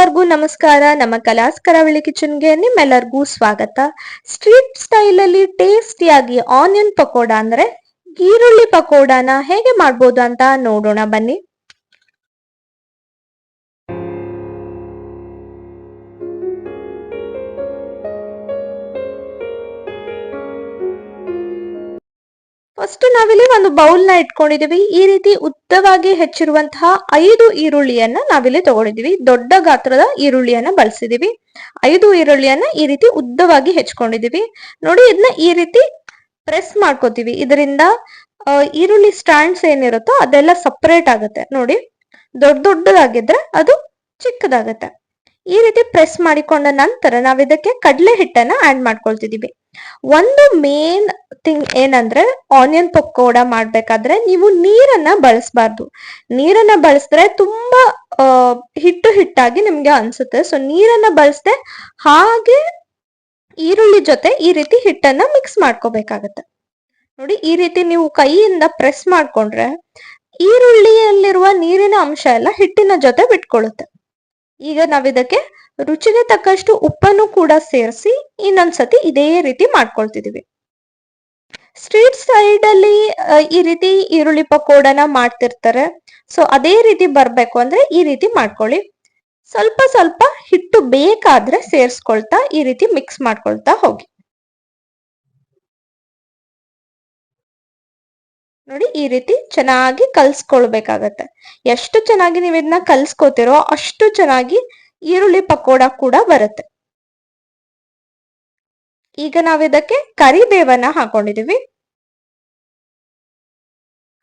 ಎಲ್ಲರಿಗೂ ನಮಸ್ಕಾರ. ನಮ್ಮ ಕಲಾಸ್ ಕರಾವಳಿ ಕಿಚನ್ಗೆ ನಿಮ್ಮೆಲ್ಲರಿಗೂ ಸ್ವಾಗತ. ಸ್ಟ್ರೀಟ್ ಸ್ಟೈಲ್ ಅಲ್ಲಿ ಟೇಸ್ಟಿಯಾಗಿ ಆನಿಯನ್ ಪಕೋಡ ಅಂದ್ರೆ ಈರುಳ್ಳಿ ಪಕೋಡಾನ ಹೇಗೆ ಮಾಡ್ಬೋದು ಅಂತ ನೋಡೋಣ ಬನ್ನಿ. ಫಸ್ಟ್ ನಾವಿಲ್ಲಿ ಒಂದು ಬೌಲ್ನ ಇಟ್ಕೊಂಡಿದೀವಿ. ಈ ರೀತಿ ಉದ್ದವಾಗಿ ಹೆಚ್ಚಿರುವಂತಹ ಐದು ಈರುಳ್ಳಿಯನ್ನ ನಾವಿಲ್ಲಿ ತಗೊಂಡಿದೀವಿ. ದೊಡ್ಡ ಗಾತ್ರದ ಈರುಳ್ಳಿಯನ್ನ ಬಳಸಿದೀವಿ. ಐದು ಈರುಳ್ಳಿಯನ್ನ ಈ ರೀತಿ ಉದ್ದವಾಗಿ ಹೆಚ್ಕೊಂಡಿದೀವಿ. ನೋಡಿ ಇದನ್ನ ಈ ರೀತಿ ಪ್ರೆಸ್ ಮಾಡ್ಕೋತೀವಿ. ಇದರಿಂದ ಈರುಳ್ಳಿ ಸ್ಟ್ಯಾಂಡ್ಸ್ ಏನಿರುತ್ತೋ ಅದೆಲ್ಲ ಸಪರೇಟ್ ಆಗುತ್ತೆ. ನೋಡಿ, ದೊಡ್ಡ ದೊಡ್ಡದಾಗಿದ್ರೆ ಅದು ಚಿಕ್ಕದಾಗತ್ತೆ. ಈ ರೀತಿ ಪ್ರೆಸ್ ಮಾಡಿಕೊಂಡ ನಂತರ ನಾವು ಇದಕ್ಕೆ ಕಡಲೆ ಹಿಟ್ಟನ್ನ ಆಡ್ ಮಾಡ್ಕೊಳ್ತಿದೀವಿ. ಒಂದು ಮೇನ್ ಥಿಂಗ್ ಏನಂದ್ರೆ ಆನಿಯನ್ ಪಕೋಡ ಮಾಡ್ಬೇಕಾದ್ರೆ ನೀವು ನೀರನ್ನ ಬಳಸ್ಬಾರ್ದು. ನೀರನ್ನ ಬಳಸಿದ್ರೆ ತುಂಬಾ ಹಿಟ್ಟು ಹಿಟ್ಟಾಗಿ ನಿಮ್ಗೆ ಅನ್ಸುತ್ತೆ. ಸೊ ನೀರನ್ನ ಬಳಸದೆ ಹಾಗೆ ಈರುಳ್ಳಿ ಜೊತೆ ಈ ರೀತಿ ಹಿಟ್ಟನ್ನ ಮಿಕ್ಸ್ ಮಾಡ್ಕೋಬೇಕಾಗತ್ತೆ. ನೋಡಿ, ಈ ರೀತಿ ನೀವು ಕೈಯಿಂದ ಪ್ರೆಸ್ ಮಾಡ್ಕೊಂಡ್ರೆ ಈರುಳ್ಳಿಯಲ್ಲಿರುವ ನೀರಿನ ಅಂಶ ಎಲ್ಲ ಹಿಟ್ಟಿನ ಜೊತೆ ಬಿಟ್ಕೊಳ್ಳುತ್ತೆ ಈಗ ನಾವಿದಕ್ಕೆ ರುಚಿಗೆ ತಕ್ಕಷ್ಟು ಉಪ್ಪನ್ನು ಕೂಡ ಸೇರಿಸಿ ಇನ್ನೊಂದ್ಸತಿ ಇದೇ ರೀತಿ ಮಾಡ್ಕೊಳ್ತಿದೀವಿ. ಸ್ಟ್ರೀಟ್ ಸೈಡ್ ಅಲ್ಲಿ ಈ ರೀತಿ ಈರುಳ್ಳಿ ಪಕೋಡನ ಮಾಡ್ತಿರ್ತಾರೆ. ಸೊ ಅದೇ ರೀತಿ ಬರ್ಬೇಕು ಅಂದ್ರೆ ಈ ರೀತಿ ಮಾಡ್ಕೊಳ್ಳಿ. ಸ್ವಲ್ಪ ಸ್ವಲ್ಪ ಹಿಟ್ಟು ಬೇಕಾದ್ರೆ ಸೇರ್ಸ್ಕೊಳ್ತಾ ಈ ರೀತಿ ಮಿಕ್ಸ್ ಮಾಡ್ಕೊಳ್ತಾ ಹೋಗಿ. ನೋಡಿ ಈ ರೀತಿ ಚೆನ್ನಾಗಿ ಕಲ್ಸ್ಕೊಳ್ಬೇಕಾಗತ್ತೆ. ಎಷ್ಟು ಚೆನ್ನಾಗಿ ನೀವು ಇದನ್ನ ಕಲ್ಸ್ಕೋತಿರೋ ಅಷ್ಟು ಚೆನ್ನಾಗಿ ಈರುಳ್ಳಿ ಪಕೋಡ ಕೂಡ ಬರುತ್ತೆ. ಈಗ ನಾವ್ ಇದಕ್ಕೆ ಕರಿಬೇವನ್ನ ಹಾಕೊಂಡಿದೀವಿ.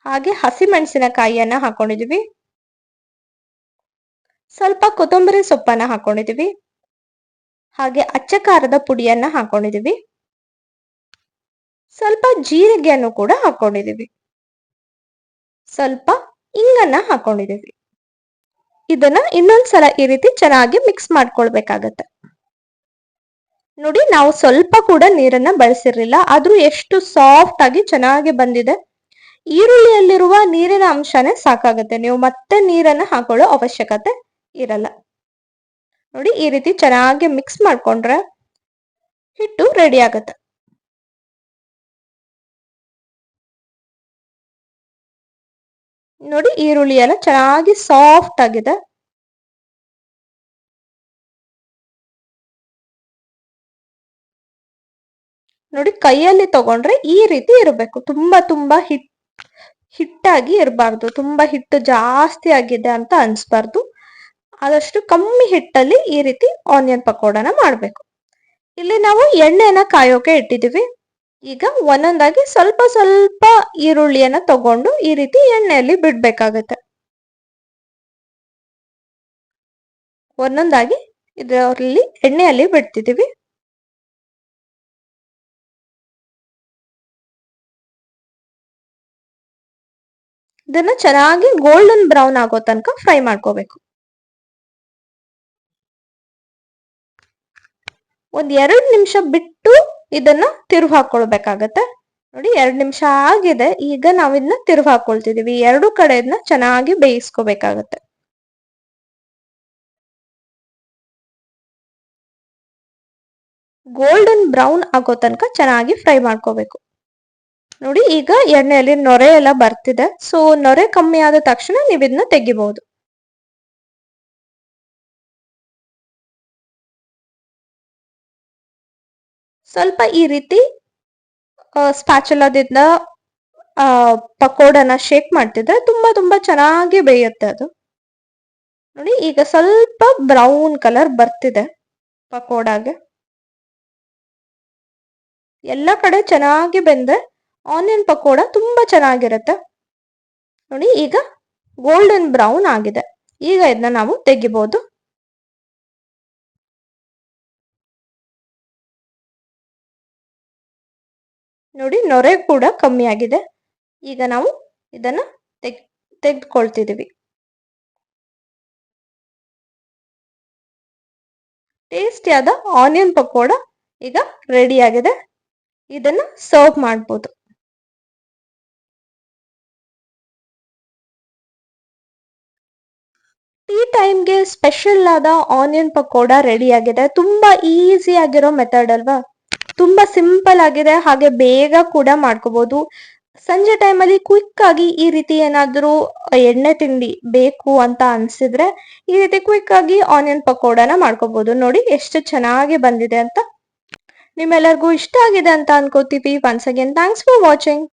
ಹಾಗೆ ಹಸಿಮೆಣಸಿನಕಾಯಿಯನ್ನ ಹಾಕೊಂಡಿದೀವಿ. ಸ್ವಲ್ಪ ಕೊತ್ತಂಬರಿ ಸೊಪ್ಪನ್ನ ಹಾಕೊಂಡಿದೀವಿ. ಹಾಗೆ ಅಚ್ಚ ಖಾರದ ಪುಡಿಯನ್ನ ಹಾಕೊಂಡಿದೀವಿ. ಸ್ವಲ್ಪ ಜೀರಿಗೆಯನ್ನು ಕೂಡ ಹಾಕೊಂಡಿದೀವಿ. ಸ್ವಲ್ಪ ಇಂಗನ್ನ ಹಾಕೊಂಡಿದೀವಿ ಇದನ್ನ ಇನ್ನೊಂದ್ಸಲ ಈ ರೀತಿ ಚೆನ್ನಾಗಿ ಮಿಕ್ಸ್ ಮಾಡ್ಕೊಳ್ಬೇಕಾಗತ್ತೆ. ನೋಡಿ, ನಾವು ಸ್ವಲ್ಪ ಕೂಡ ನೀರನ್ನ ಬಳಸಿರ್ಲಿಲ್ಲ, ಆದ್ರೂ ಎಷ್ಟು ಸಾಫ್ಟ್ ಆಗಿ ಚೆನ್ನಾಗಿ ಬಂದಿದೆ. ಈರುಳ್ಳಿಯಲ್ಲಿರುವ ನೀರಿನ ಅಂಶನೇ ಸಾಕಾಗುತ್ತೆ, ನೀವು ಮತ್ತೆ ನೀರನ್ನ ಹಾಕೊಳ್ಳೋ ಅವಶ್ಯಕತೆ ಇರಲ್ಲ. ನೋಡಿ, ಈ ರೀತಿ ಚೆನ್ನಾಗಿ ಮಿಕ್ಸ್ ಮಾಡ್ಕೊಂಡ್ರೆ ಹಿಟ್ಟು ರೆಡಿ ಆಗುತ್ತೆ. ನೋಡಿ ಈರುಳ್ಳಿ ಎಲ್ಲ ಚೆನ್ನಾಗಿ ಸಾಫ್ಟ್ ಆಗಿದೆ. ನೋಡಿ ಕೈಯಲ್ಲಿ ತಗೊಂಡ್ರೆ ಈ ರೀತಿ ಇರಬೇಕು. ತುಂಬಾ ತುಂಬಾ ಹಿಟ್, ಹಿಟ್ಟಾಗಿ ಇರಬಾರ್ದು. ತುಂಬಾ ಹಿಟ್ಟು ಜಾಸ್ತಿ ಆಗಿದೆ ಅಂತ ಅನ್ಸ್ಬಾರ್ದು. ಆದಷ್ಟು ಕಮ್ಮಿ ಹಿಟ್ಟಲ್ಲಿ ಈ ರೀತಿ ಆನಿಯನ್ ಪಕೋಡನ ಮಾಡ್ಬೇಕು. ಇಲ್ಲಿ ನಾವು ಎಣ್ಣೆನ ಕಾಯೋಕೆ ಇಟ್ಟಿದೀವಿ ಈಗ ಒಂದೊಂದಾಗಿ ಸ್ವಲ್ಪ ಸ್ವಲ್ಪ ಈರುಳ್ಳಿಯನ್ನ ತಗೊಂಡು ಈ ರೀತಿ ಎಣ್ಣೆಯಲ್ಲಿ ಬಿಡ್ಬೇಕಾಗತ್ತೆ. ಒಂದೊಂದಾಗಿ ಇದರಲ್ಲಿ ಎಣ್ಣೆಯಲ್ಲಿ ಬಿಡ್ತಿದ್ದೀವಿ. ಇದನ್ನ ಚೆನ್ನಾಗಿ ಗೋಲ್ಡನ್ ಬ್ರೌನ್ ಆಗೋ ತನಕ ಫ್ರೈ ಮಾಡ್ಕೋಬೇಕು. ಒಂದ್ ಎರಡು ನಿಮಿಷ ಬಿಟ್ಟು ಇದನ್ನ ತಿರುವು ಹಾಕೊಳ್ಬೇಕಾಗತ್ತೆ. ನೋಡಿ, ಎರಡ್ ನಿಮಿಷ ಆಗಿದೆ. ಈಗ ನಾವಿದನ್ನ ತಿರುವು ಹಾಕೊಳ್ತಿದೀವಿ. ಎರಡು ಕಡೆ ಇದನ್ನ ಚೆನ್ನಾಗಿ ಬೇಯಿಸ್ಕೋಬೇಕಾಗತ್ತೆ. ಗೋಲ್ಡನ್ ಬ್ರೌನ್ ಆಗೋ ತನಕ ಚೆನ್ನಾಗಿ ಫ್ರೈ ಮಾಡ್ಕೋಬೇಕು. ನೋಡಿ, ಈಗ ಎಣ್ಣೆಯಲ್ಲಿ ನೊರೆ ಎಲ್ಲ ಬರ್ತಿದೆ. ಸೊ ನೊರೆ ಕಮ್ಮಿ ಆದ ತಕ್ಷಣ ನೀವು ಇದನ್ನ ತೆಗಿಬಹುದು ಸ್ವಲ್ಪ ಈ ರೀತಿ ಸ್ಪ್ಯಾಚುಲಾದಿಂದ ಪಕೋಡನ ಶೇಕ್ ಮಾಡ್ತಿದ್ರೆ ತುಂಬಾ ತುಂಬಾ ಚೆನ್ನಾಗಿ ಬೇಯುತ್ತೆ ಅದು. ನೋಡಿ, ಈಗ ಸ್ವಲ್ಪ ಬ್ರೌನ್ ಕಲರ್ ಬರ್ತಿದೆ ಪಕೋಡಾಗೆ. ಎಲ್ಲ ಕಡೆ ಚೆನ್ನಾಗಿ ಬೆಂದ್ರೆ ಆನಿಯನ್ ಪಕೋಡ ತುಂಬಾ ಚೆನ್ನಾಗಿರುತ್ತೆ. ನೋಡಿ, ಈಗ ಗೋಲ್ಡನ್ ಬ್ರೌನ್ ಆಗಿದೆ. ಈಗ ಇದನ್ನ ನಾವು ತೆಗಿಬಹುದು ನೋಡಿ ನೊರೆ ಕೂಡ ಕಮ್ಮಿ ಆಗಿದೆ. ಈಗ ನಾವು ಇದನ್ನ ತೆಗ್, ತೆಗೆದುಕೊಳ್ತಿದೀವಿ. ಟೇಸ್ಟಿಯಾದ ಆನಿಯನ್ ಪಕೋಡ ಈಗ ರೆಡಿ ಆಗಿದೆ. ಇದನ್ನ ಸರ್ವ್ ಮಾಡ್ಬೋದು. ಟೀ ಟೈಮ್ಗೆ ಸ್ಪೆಷಲ್ ಆದ ಆನಿಯನ್ ಪಕೋಡ ರೆಡಿ ಆಗಿದೆ. ತುಂಬಾ ಈಸಿ ಆಗಿರೋ ಮೆಥಡ್ ಅಲ್ವಾ? ತುಂಬಾ ಸಿಂಪಲ್ ಆಗಿದೆ, ಹಾಗೆ ಬೇಗ ಕೂಡ ಮಾಡ್ಕೋಬಹುದು ಸಂಜೆ ಟೈಮಲ್ಲಿ ಕ್ವಿಕ್ ಆಗಿ ಈ ರೀತಿ ಏನಾದರೂ ಎಣ್ಣೆ ತಿಂಡಿ ಬೇಕು ಅಂತ ಅನ್ಸಿದ್ರೆ ಈ ರೀತಿ ಕ್ವಿಕ್ ಆಗಿ ಆನಿಯನ್ ಪಕೋಡನ ಮಾಡ್ಕೋಬಹುದು ನೋಡಿ ಎಷ್ಟು ಚೆನ್ನಾಗಿ ಬಂದಿದೆ ಅಂತ. ನಿಮ್ಮೆಲ್ಲರಿಗೂ ಇಷ್ಟ ಆಗಿದೆ ಅಂತ ಅನ್ಕೋತೀವಿ. Once again thanks for watching